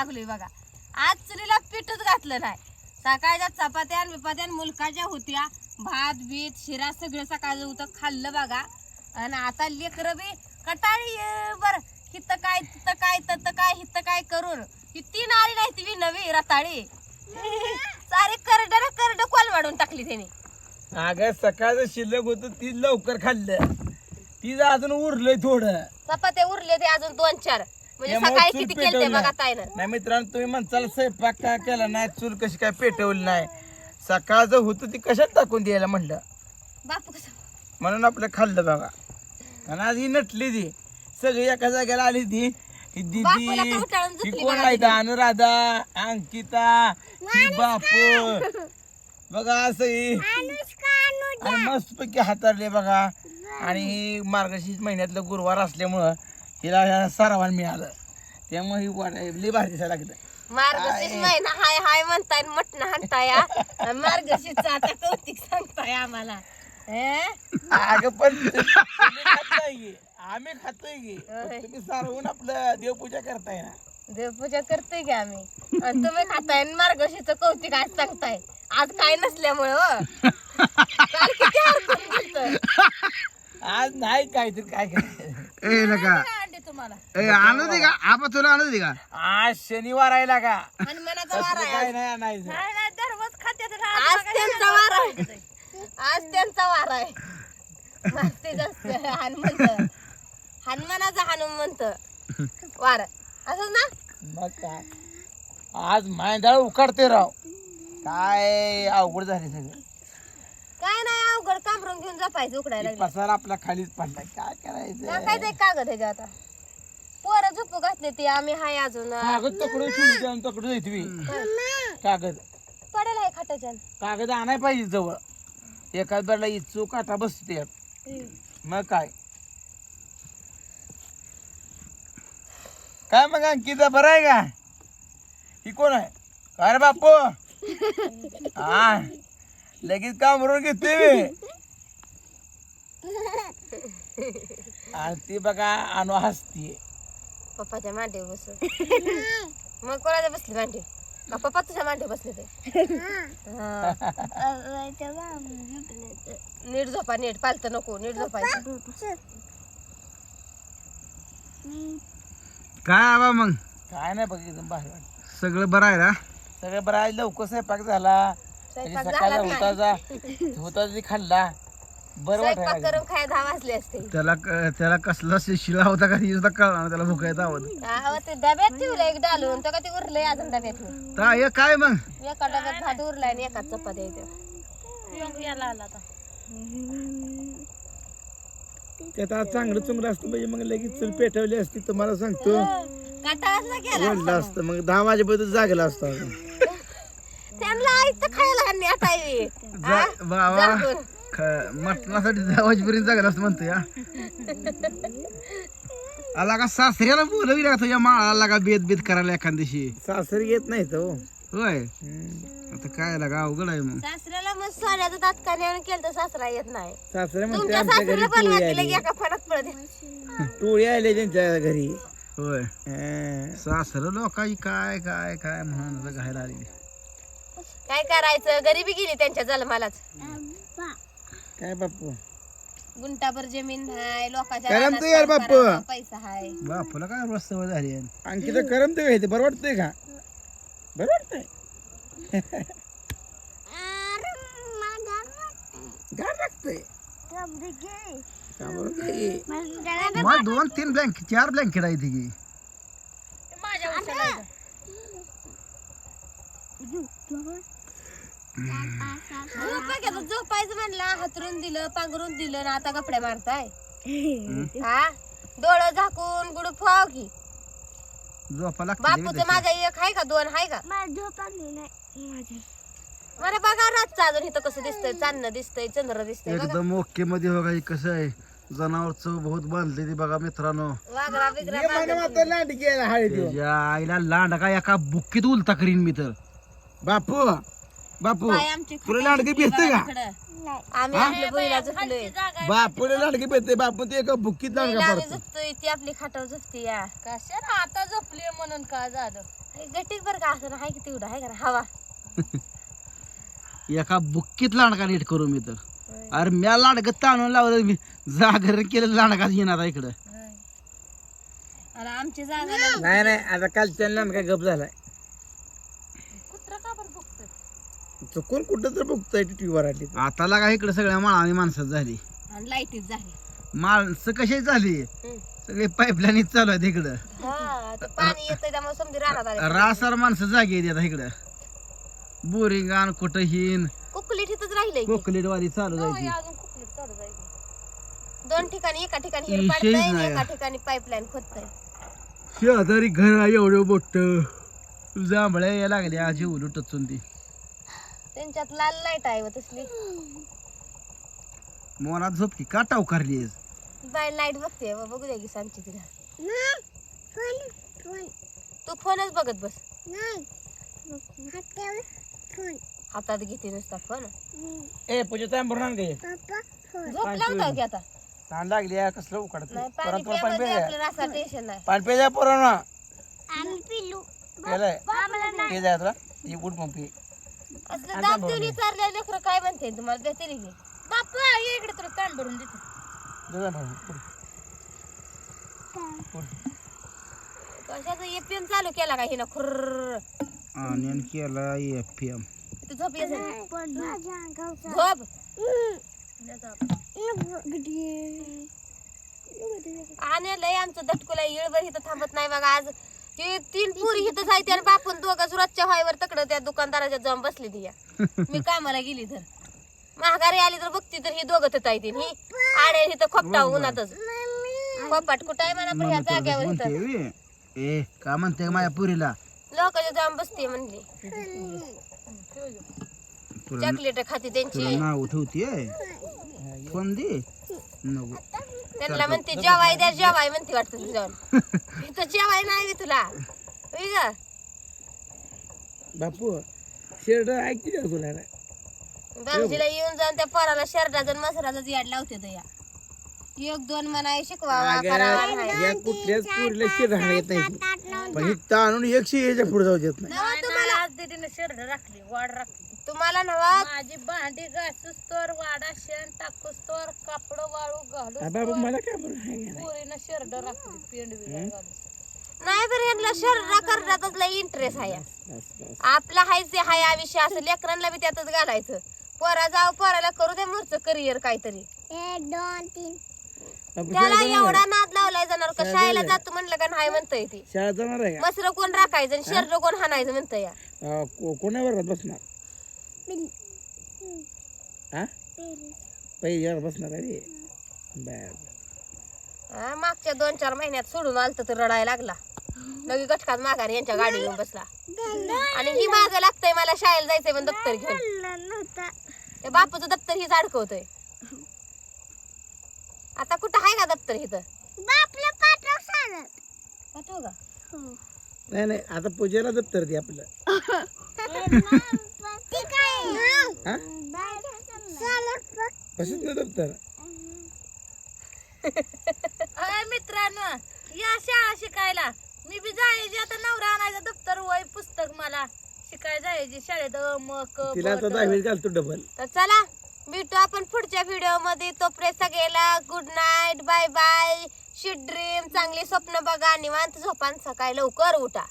लागलोय बघा. आज चुलीला पीठच घातलं नाही. सकाळच्या चपात्या बिपात्या मुलकाच्या होत्या. भात बीत शिरा सगळं सकाळचं होतं. खाल्लं बघा. आणि आता लेकरं बी कटाळी बर हिथं काय तिथं काय तत काय हिथं काय करून. ही तीन आली नाही ती नवी रताळी. सारे करड करड कोल वाढून टाकली त्याने. अगं सकाळचं शिल्लक होतं ती लवकर खाल्लं. तिचं अजून उरलंय थोडं. चपात्या उरले ते अजून दोन चार. म्हणजे त्यामुळे सकाळी चूल किती केलते पेटवलं. बघा ताईनं? नाही मित्रांनो तुम्ही म्हणताल स्वयंपाक काय केला नाही? चूल कशी काय पेटवली नाही? सकाळचं होतं ती कशात टाकून द्यायला म्हणलं? बापू कसं? म्हणून आपलं खाल्लं बघा. आणि आज ही नटली ती. सगळी एका जागेला आली ती. ही बापूला दीदी ही झोपली कोण बघा आहे अनुराधा अंकिता ही बापू. बघा असं ही. आणि मस्त पैकी हातारले बघा. आणि ही मार्गशीर्ष महिन्यातलं गुरुवार असल्यामुळं हिला ह्या सरावान मिळालं. त्यामुळे ही वाट लई भारी दिसायला लागतं मार्गशीर्ष महिना हाय हाय म्हणताय मटण हाणताय हा. मार्गशीर्षचं आता कौतिक सांगताय आम्हाला. हे? अगं पण तुम्ही खाताय की? आम्ही खातोय की. पण. तुम्ही सारवून आपलं देवपूजा करताय ना. देवपूजा करतोय की आम्ही. आणि तुम्ही खाताय आणि मार्गशीचं कौतिक आज सांगताय. आज काय नसल्यामुळं हो. काल किती. आज नाही काहीतरी काय करायचं. ए नका. तुम्हाला. ए आणू दे का? तुला आणू दे का? आज शनिवार आहे का? हनुमानाचा वार आहे. काय नाही आणायचं आज त्यांचा वार आहे आज त्यांचा वार आहे. मस्ती जास्त हनुमंत. हनुमानाचा हनुमंत. वार. असं ना? मग काय? आज मायंदाळ उकडते राव. काय अवघड झाले सगळं. काय नाही अवघड कामरून घेऊन जपायचं उकडायला लागलं. पसारा आपला खालीच पडला काय करायचं टाकायचं एक कागद आहे आता. पोरं झोपू घातले ते आम्ही हाय अजून. कागद तकडून ठेवली जाऊन तकडून येतवी कागद. पडेल आहे खाटाच्या कागद आणाय पाहिजे जवळ. एखाद वेळेला इचू काटा बसते. मग काय? काय मग अंकिता बरं आहे का? ही कोण आहे? काय रे बापू हा. लगेच काम करून घेते मी. आणि ती बघा आणू हसतीये. पप्पाच्या मांडीवर बसून मग कोणाच्या बसली मांडी का पप्पा तुझ्या मांडीवर बसले ते? हा. नीट झोपा नीट. पालत नको नीट झोपायचं. काय आबा मग? काय नाही बघ एकदम भारी वाटतं. सगळं बरं आहे ना? सगळं बरं आहे. लवकर स्वयंपाक झाला. म्हणजे स्वयंपाक सकाळचा. होताचा होता खाल्ला. बरं स्वयंपाक वाटायला करून खाय दहा वाजले असते. त्याला क- त्याला कसला शि- शिला होता का कळला त्याला भुकायचा अहो, ते डब्यात ठेवलं एक डालून ते उरलंय अजून डब्यात ता हे काय मग? एका डब्यात भात उरलाय आणि एका चपात्या इथे. त्यात आज चांगलं चुंगलं असतं म्हणजे मग लगेच चूल पेटवली असती तुम्हाला सांगतो. असतं मग दहा वाजेपर्यंत जागेला असतो. त्यांना आईचं खायला आता? जा- बाबा. जागून. मटणासाठी जावाजपर्यंत जागेल असं म्हणतो या आला का सासऱ्याला बोलवी का तुझ्या माळाला का बेत बेत करायला एखाद दिवशी? सासरी येत नाही तो. होय? आता काय लागा अवघड आहे मग. सासऱ्याला मग सोन्याचं तात्काळ केलं तर सासरा येत नाही. सासरे म्हणते तुमच्या आमच्या घरी सासऱ्याला पण टोळी आली. एका फणात पडत टोळी आली त्यांच्या घरी. होय. हं. सासर लोकांची काय काय काय म्हणून घायला आली. काय करायचं? गरिबी गेली त्यांच्या जन्मालाच. काय बापू? गुंटाभर जमीन हाय लोकांच्या रानात म्हणतो यार पैसा हाय. बापूला काय रोज सवय झाली आहे. अंकिता करम ते घ्यायचं बरं वाटतंय का? बरं वाटतंय. गार लागतंय. का दोन तीन ब्लँकेट चार ब्लँकेट आहे ती झोपायचं झोपायचं म्हणलं हातरून दिलं पांघरून दिलं ना आता कपडे मारताय. हा? डोळं झाकून गुड फाव की. झोपा लागते बापूचं माझा एक आहे का दोन आहे का? मला बघा रातचं अजून इथं कसं दिसतंय चांदणं दिसतंय चंद्र दिसतंय बघा. एकदम ओके मध्ये बघा हे कसं आहे. जनावरचं बहुत बांधले ती बघा मित्रांनो. वाघरा बिगरा लांड गेला हळदी. त्याच्या आईला लांड का एका बुक्कीत उलता करीन मी तर. बापू बापू तुला लांडगी भेटते का? आम्ही आपल्या बहिला झोपलोय. बापूला लांडगी भेटते बापू ते एका बुक्कीत बहिला लांडगा आम्ही पडतो. झोपतोय ती आपली खाटावर झोपते या. कशाला आता झोपली म्हणून का झालं? गटीक बरं का असं हाय की तेवढं हाय का? हवा. एका बुक्कीत लांडका नीट करू मी तर अरे म्या लांडकं ताणून लावलं मी जागर केलं लांडका येणार आहे इकडं. अरे आमची जागा नाही. नाही नाही आता कालच्या लहान काय गप झालाय. कुत्रं का बरं बघतोय चुकून कुठं तर बघतोय टीव्हीवर आली आता लागा इकडे सगळ्या माळाने माणसं झाली. आणि लाईटीच झाली. माणसं कशी झाली. सगळे पाईपलाईन चालू आहेत इकडं. हा ते पाणी येतंय त्यामुळे समजी राहणार आले रासार माणसं जागी आहेत आता इकडं. बोरिंग आण कुठं हिन. कुकली तिथंच राहिलंय की. कोकलेटवाडी चालू जायची अजून चालू जायची. दोन ठिकाणी एका ठिकाणी हिर विषयच पाडतंय आणि नाही. एका ठिकाणी पाईपलाईन खोदतंय. शेजारी घर आहे एवढं मोठं. जांभळ्या या लागल्या आजी उलू टचून ती त्यांच्यात लाल लाइट आहे व तसली. मोनात झोप की का टावकारली बाय लाइट बघते व बघू द्या की सांगची तिला. तू फोनच बघत बस. हातात घेते नुसता फोन ए पूजा तांब भरून गे झोप लावता की आता. ताण लागली आहे, कसलं उकडत नाही. परत पाणी परत पाणी प्यामध्ये प्यायला आपल्याला असं टेन्शन नाही. पाणी प्यायला पोरांना. प्यायलाय पे जाय तुला. ही उठ मग पे असलं दाब देऊन विचारल्या लेकरं काय म्हणते तुम्हाला देते रे की बापा ये इकडे तुला ताण भरून देते. उठ. कशाचं एपीएम चालू केला का हिनं? खुर्र. आणि केला एफ एम. तू झोप ये झोप. आणि लय आमचं दटकुला येळभर इथं थांबत नाही बघा. आज ती तीन पुरी इथं जायते आणि बापून दोघं सुरतच्या व्हायवर तकडं त्या दुकानदाराच्या जाऊन बसली ती या. मी कामाला गेली तर. महागारी आली तर बघती तर ही दोघं तर येतील ही आडे इथं खोपटा उन्हातच. खोपाट कुठं आहे म्हणा पण ह्या जाग्यावर इथं. ए का म्हणते माझ्या पुरीला? लोकांच्या जाऊन बसते म्हणली. तुला चॉकलेट खाती तुला त्यांची नाव ठेवते फोन दे. नको. त्यांना म्हणते जेवाय द्या जेवाय म्हणते वाटतं तू जाऊन इथं जेवाय नाही तुला. होय ग? बापू शेरड ऐकते का तुला रे? भाऊजीला येऊन जाऊन त्या पोराला शर्टाचं आणि मसराचं याड लावते तर या. एक दोन म्हणाय शिकवावा अगं, करावा नाही. या कुठल्याच पोरीला शेर राहणार येत नाही. पण ही ताणून एकशे याच्यापुढे जाऊ देत नाही. नवा तुम्हाला. आज दीदीने शर्ट राखली वाढ राखली. तुम्हाला नवा माझी भांडी घासूस तर वाडा शेण टाकूस तर कापड वाळू बाबा मला काय? पोरीनं शर्ट राखली पेंड बिंड नाही बरं यांना शर्टा करण्यातच लय इंटरेस्ट आहे. बस, बस. आपला हाय ते हाय हा विषय असं लेकरांना बी त्यातच घालायचं. पोरा जाऊ पोराला करू दे मूर्च करिअर काहीतरी. बापू, त्याला शाळेत जाणार एवढा नाद लावलाय जाणार का शाळेला जातो म्हणलं का नाही म्हणतोय ती. आहे? शाळेत जाणार आहे मसर कोण राखायचं आणि शर्ट कोण हाणायचं म्हणतोय को- कोणावर बसणार? हा? पहिल्यावर बसणार आहे रे? बर. हा, मागच्या दोन चार महिन्यात सोडून आलत तर रडायला लागला. लगे गटकात माघार यांच्या गाडी घेऊन बसला. आणि ही माग लागतंय मला शाळेला जायचंय पण दप्तर घेऊन. ते बापूचं दप्तर हीच अडकवतोय. आता कुठं आहे का दप्तर इथं? पाठवू का? नाही नाही आता पूजेला दप्तर दे आपलं हा ना दप्तर अय मित्रांनो या शाळा शिकायला. मी बी जायची आता नवरा आणायचं दप्तर वय पुस्तक मला. शिकायला जायची शाळेत अ, म, क, तिला आता ब, ड. दहावीत घालतो डबल तर चला भेटू आपण पुढच्या व्हिडिओमध्ये तोपर्यंत सगळ्याला good night bye bye sweet dream चांगली स्वप्न बघा. निवांत झोपान सकाळी लवकर उठा.